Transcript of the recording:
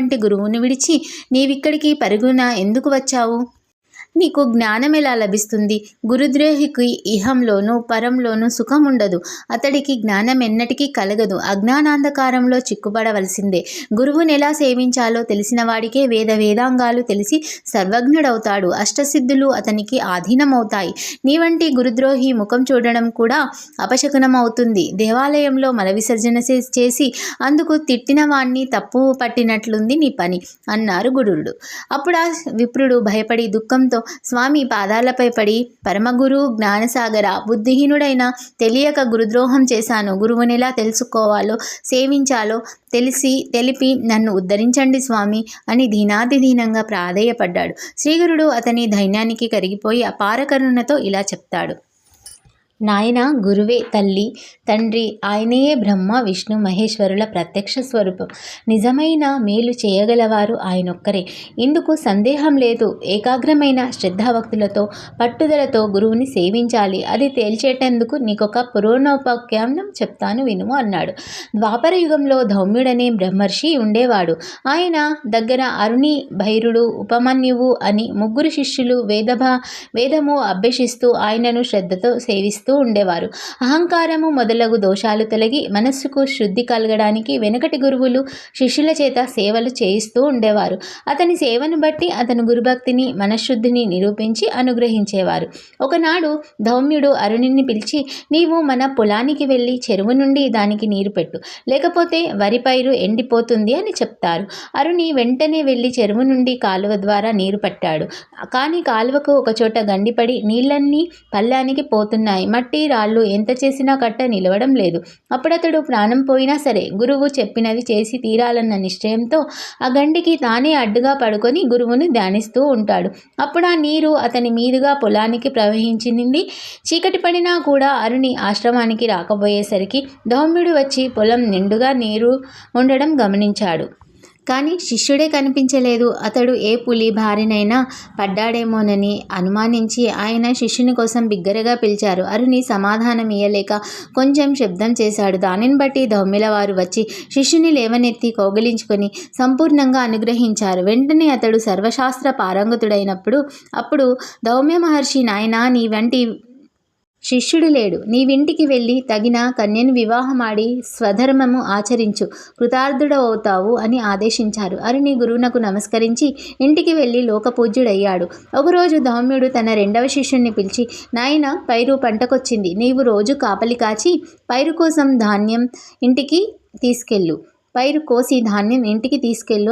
వంటి గురువును విడిచి నీవిక్కడికి పరుగున ఎందుకు వచ్చావు? నీకు జ్ఞానం ఎలా లభిస్తుంది? గురుద్రోహికి ఇహంలోనూ పరంలోనూ సుఖం ఉండదు అతడికి జ్ఞానం ఎన్నటికీ కలగదు. అజ్ఞానాంధకారంలో చిక్కుపడవలసిందే. గురువుని ఎలా సేవించాలో తెలిసిన వాడికే వేద వేదాంగాలు తెలిసి సర్వజ్ఞుడవుతాడు. అష్టసిద్ధులు అతనికి ఆధీనమవుతాయి. నీ వంటి గురుద్రోహి ముఖం చూడడం కూడా అపశకునం అవుతుంది దేవాలయంలో మల విసర్జన చేసి అందుకు తిట్టిన వాణ్ణి తప్పు పట్టినట్లుంది నీ పని అన్నారు గురుడు అప్పుడు ఆ విప్రుడు భయపడి దుఃఖంతో స్వామి పాదాలపై పడి పరమగురు జ్ఞానసాగర బుద్ధిహీనుడైన తెలియక గురుద్రోహం చేశాను. గురువుని ఎలా తెలుసుకోవాలో సేవించాలో తెలిసి తెలిపి నన్ను ఉద్ధరించండి స్వామి అని దీనాదిదీనంగా ప్రాధేయపడ్డాడు. శ్రీగురుడు అతని ధైన్యానికి కరిగిపోయి అపార కరుణతో ఇలా చెప్తాడు. నాయన గురువే తల్లి తండ్రి ఆయనయే బ్రహ్మ విష్ణు మహేశ్వరుల ప్రత్యక్ష స్వరూపం. నిజమైన మేలు చేయగలవారు ఆయనొక్కరే. ఇందుకు సందేహం లేదు. ఏకాగ్రమైన శ్రద్ధాభక్తులతో పట్టుదలతో గురువుని సేవించాలి. అది తేల్చేటందుకు నీకొక పురోణోపాఖ్యానం చెప్తాను వినుము అన్నాడు. ద్వాపర యుగంలో ధౌమ్యుడనే బ్రహ్మర్షి ఉండేవాడు. ఆయన దగ్గర అరుణి భైరుడు ఉపమన్యువు అని ముగ్గురు శిష్యులు వేదభ వేదము అభ్యసిస్తూ ఆయనను శ్రద్ధతో సేవిస్తూ ఉండేవారు. అహంకారము మొదలగు దోషాలు తొలగి మనస్సుకు శుద్ధి కలగడానికి వెనుకటి గురువులు శిష్యుల చేత సేవలు చేయిస్తూ ఉండేవారు. అతని సేవను బట్టి అతను గురుభక్తిని మనశ్శుద్ధిని నిరూపించి అనుగ్రహించేవారు. ఒకనాడు ధౌమ్యుడు అరుణిని పిలిచి నీవు మన పొలానికి వెళ్ళి చెరువు నుండి దానికి నీరు పెట్టు. లేకపోతే వరి పైరు ఎండిపోతుంది అని చెప్తారు. అరుణి వెంటనే వెళ్ళి చెరువు నుండి కాలువ ద్వారా నీరు పట్టాడు. కానీ కాలువకు ఒకచోట గండిపడి నీళ్ళన్నీ పల్లానికి పోతున్నాయి. మట్టి రాళ్ళు ఎంత చేసినా కట్ట నిలవడం లేదు. అప్పుడతడు ప్రాణం పోయినా సరే గురువు చెప్పినది చేసి తీరాలన్న నిశ్చయంతో ఆ గండికి తానే అడ్డుగా పడుకొని గురువుని ధ్యానిస్తూ ఉంటాడు. అప్పుడు ఆ నీరు అతని మీదుగా పొలానికి ప్రవహించింది. చీకటి పడినా కూడా అరుణి ఆశ్రమానికి రాకపోయేసరికి ధౌమ్యుడు వచ్చి పొలం నిండుగా నీరు ఉండడం గమనించాడు. కానీ శిష్యుడే కనిపించలేదు. అతడు ఏ పులి భారినైనా పడ్డాడేమోనని అనుమానించి ఆయన శిష్యుని కోసం బిగ్గరగా పిలిచారు. అరుణి సమాధానం ఇయ్యలేక కొంచెం శబ్దం చేశాడు. దానిని బట్టి దౌమిల వారు వచ్చి శిష్యుని లేవనెత్తి కౌగిలించుకొని సంపూర్ణంగా అనుగ్రహించారు. వెంటనే అతడు సర్వశాస్త్ర పారంగతుడైనప్పుడు అప్పుడు దౌమ్య మహర్షి నాయన నీ వంటి శిష్యుడు లేడు. నీవింటికి వెళ్ళి తగిన కన్యను వివాహమాడి స్వధర్మము ఆచరించు. కృతార్థుడవుతావు అని ఆదేశించారు. అరుణి గురువునకు నమస్కరించి ఇంటికి వెళ్ళి లోకపూజ్యుడయ్యాడు. ఒకరోజు ధౌమ్యుడు తన రెండవ శిష్యుణ్ణి పిలిచి నాయన పైరు పంటకొచ్చింది. నీవు రోజు కాపలి కాచి పైరు కోసం ధాన్యం ఇంటికి తీసుకెళ్ళు. పైరు కోసి ధాన్యం ఇంటికి తీసుకెళ్ళు